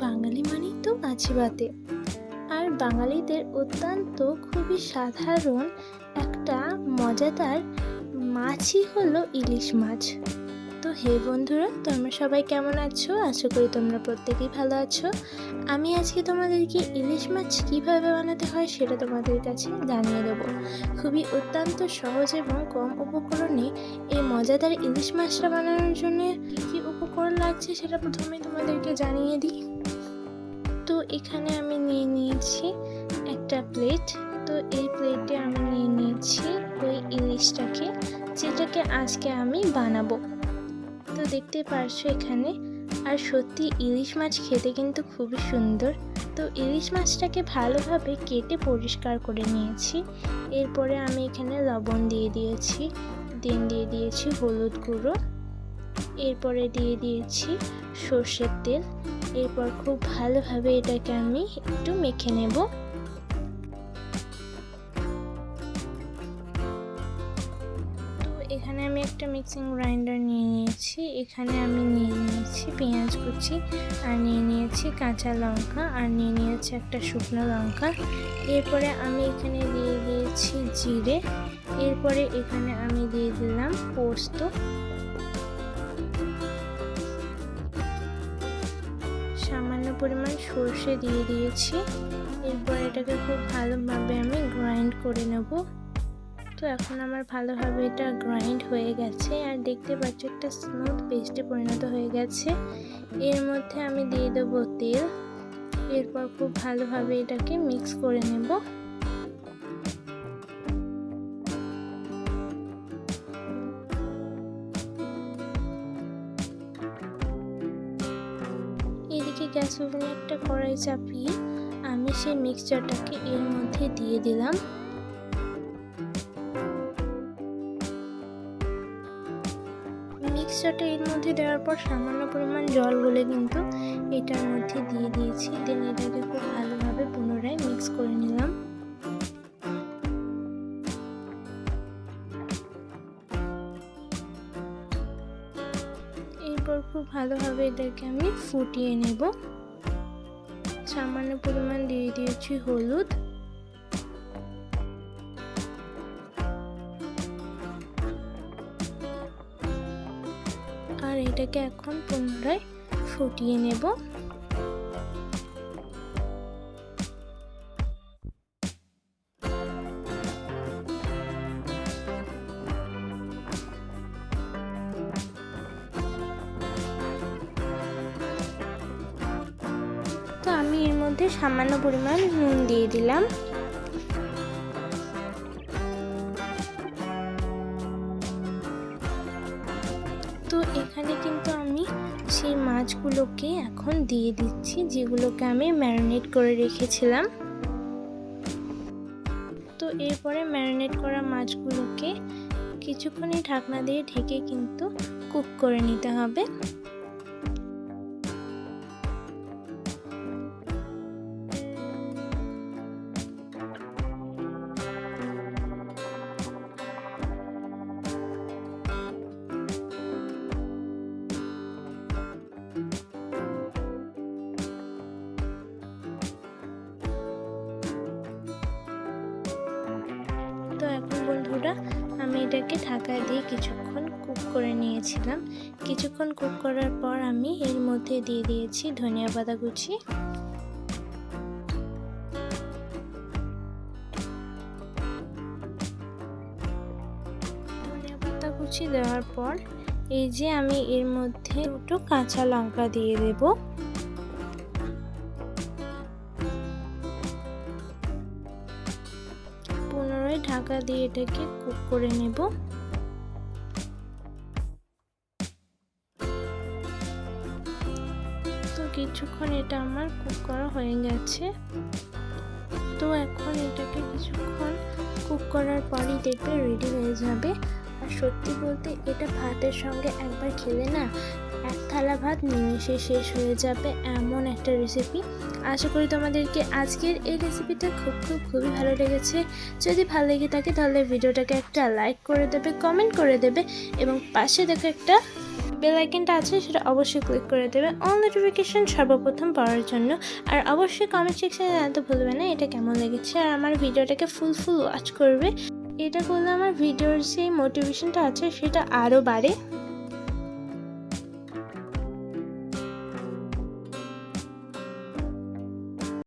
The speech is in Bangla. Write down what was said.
বাঙালি মানেই তো মাছিভাতে আর বাঙালিদের অত্যন্ত খুবই সাধারণ একটা মজাদার মাছই হলো ইলিশ মাছ। তো হে বন্ধুরা, তোমরা সবাই কেমন আছো? আশা করি তোমরা প্রত্যেকেই ভালো আছো। আমি আজকে তোমাদেরকে ইলিশ মাছ কীভাবে বানাতে হয় সেটা তোমাদের কাছে জানিয়ে দেবো। খুবই অত্যন্ত সহজ এবং কম উপকরণে এই মজাদার ইলিশ মাছটা বানানোর জন্য কী কী উপকরণ লাগছে সেটা প্রথমে তোমাদেরকে জানিয়ে দিই। এখানে আমি নিয়ে নিয়েছি একটা প্লেট তো এই প্লেটে আমি নিয়ে নিয়েছি ওই ইলিশটাকে, যেটাকে আজকে আমি বানাবো। তো দেখতে পারছ এখানে। আর সত্যি ইলিশ মাছ খেতে কিন্তু খুবই সুন্দর। তো ইলিশ মাছটাকে ভালোভাবে কেটে পরিষ্কার করে নিয়েছি। এরপরে আমি এখানে লবণ দিয়ে দিয়েছি দেন দিয়ে দিয়েছি হলুদ গুঁড়ো। এরপরে দিয়ে দিয়েছি সর্ষের তেল। এরপর খুব ভালোভাবে এটাকে আমি একটু মেখে নেব। তো এখানে আমি একটা মিক্সিং গ্রাইন্ডার নিয়ে নিয়েছি। এখানে আমি নিয়ে নিয়েছি পেঁয়াজ কুচি, আর নিয়ে নিয়েছি কাঁচা লঙ্কা, আর নিয়ে নিয়েছি একটা শুকনো লঙ্কা। এরপরে আমি এখানে দিয়ে দিয়েছি জিরে। এরপরে এখানে আমি দিয়ে দিলাম পোস্ত। সামান্য পরিমাণ সর্ষে দিয়ে দিয়েছি। এরপর এটাকে খুব ভালোভাবে আমি গ্রাইন্ড করে নেব। তো এখন আমার ভালোভাবে এটা গ্রাইন্ড হয়ে গেছে। আর দেখতে পাচ্ছ একটা স্মুথ পেস্টে পরিণত হয়ে গেছে। এর মধ্যে আমি দিয়ে দেবো তেল। এরপর খুব ভালোভাবে এটাকে মিক্স করে নেব। গ্যাস ওভেনে একটা কড়াই চাপিয়ে আমি সেই মিক্সচারটাকে এর মধ্যে দিয়ে দিলাম। মিক্সচারটা এর মধ্যে দেওয়ার পর সামান্য পরিমাণ জল গলে কিন্তু এটার মধ্যে দিয়ে দিয়েছি। দেন এটাকে খুব ভালোভাবে পুনরায় মিক্স করে নিলাম। খুব ভালোভাবে এটাকে আমি ফুটিয়ে নেব। সামান্য পরিমাণ দিয়ে দিয়েছি হলুদ। আর এটাকে এখন পুনরায় ফুটিয়ে নেব। তো আমি এর মধ্যে সামান্য পরিমাণ নুন দিয়ে দিলাম। তো এখানে কিন্তু আমি সেই মাছগুলোকে এখন দিয়ে দিচ্ছি, যেগুলোকে আমি ম্যারিনেট করে রেখেছিলাম। তো এরপরে ম্যারিনেট করা মাছগুলোকে কিছুক্ষণই ঢাকনা দিয়ে ঢেকে কিন্তু কুক করে নিতে হবে। তো এখন বন্ধুরা, আমি এটাকে ঢাকা দিয়ে কিছুক্ষণ কুক করে নিয়েছিলাম। কিছুক্ষণ কুক করার পর আমি এর মধ্যে দিয়ে দিয়েছি ধনিয়া পাতা কুচি। ধনিয়া পাতা কুচি দেওয়ার পর এই যে আমি এর মধ্যে দুটো কাঁচা লঙ্কা দিয়ে দেবো। ঢাকা দিয়ে এটাকে কুক করে নেব। তো কিছুক্ষণ এটা আমার কুক করা হয়ে গেছে। তো এখন এটাকে কিছুক্ষণ কুক করার পরই দেখবে রেডি হয়ে যাবে। আর সত্যি বলতে এটা ভাতের সঙ্গে একবার খেলে না এক থালা ভাত নিমেষে শেষ হয়ে যাবে এমন একটা রেসিপি আশা করি তোমাদেরকে আজকের এই রেসিপিটা খুব খুব, খুবই ভালো লেগেছে। যদি ভালো লেগে থাকে তাহলে ভিডিওটাকে একটা লাইক করে দেবে কমেন্ট করে দেবে এবং পাশে দেখো একটা বেল আইকনটা আছে, সেটা অবশ্যই ক্লিক করে দেবে। অল নোটিফিকেশন সর্বপ্রথম পাওয়ার জন্য। আর অবশ্যই কমেন্ট সেকশনে জানাতে ভুলবে না, এটা কেমন লেগেছে আর আমার ভিডিওটাকে ফুল ফুল ওয়াচ করবে। এটা করলে আমার ভিডিওর যে মোটিভেশনটা আছে, সেটা আরও বাড়ে।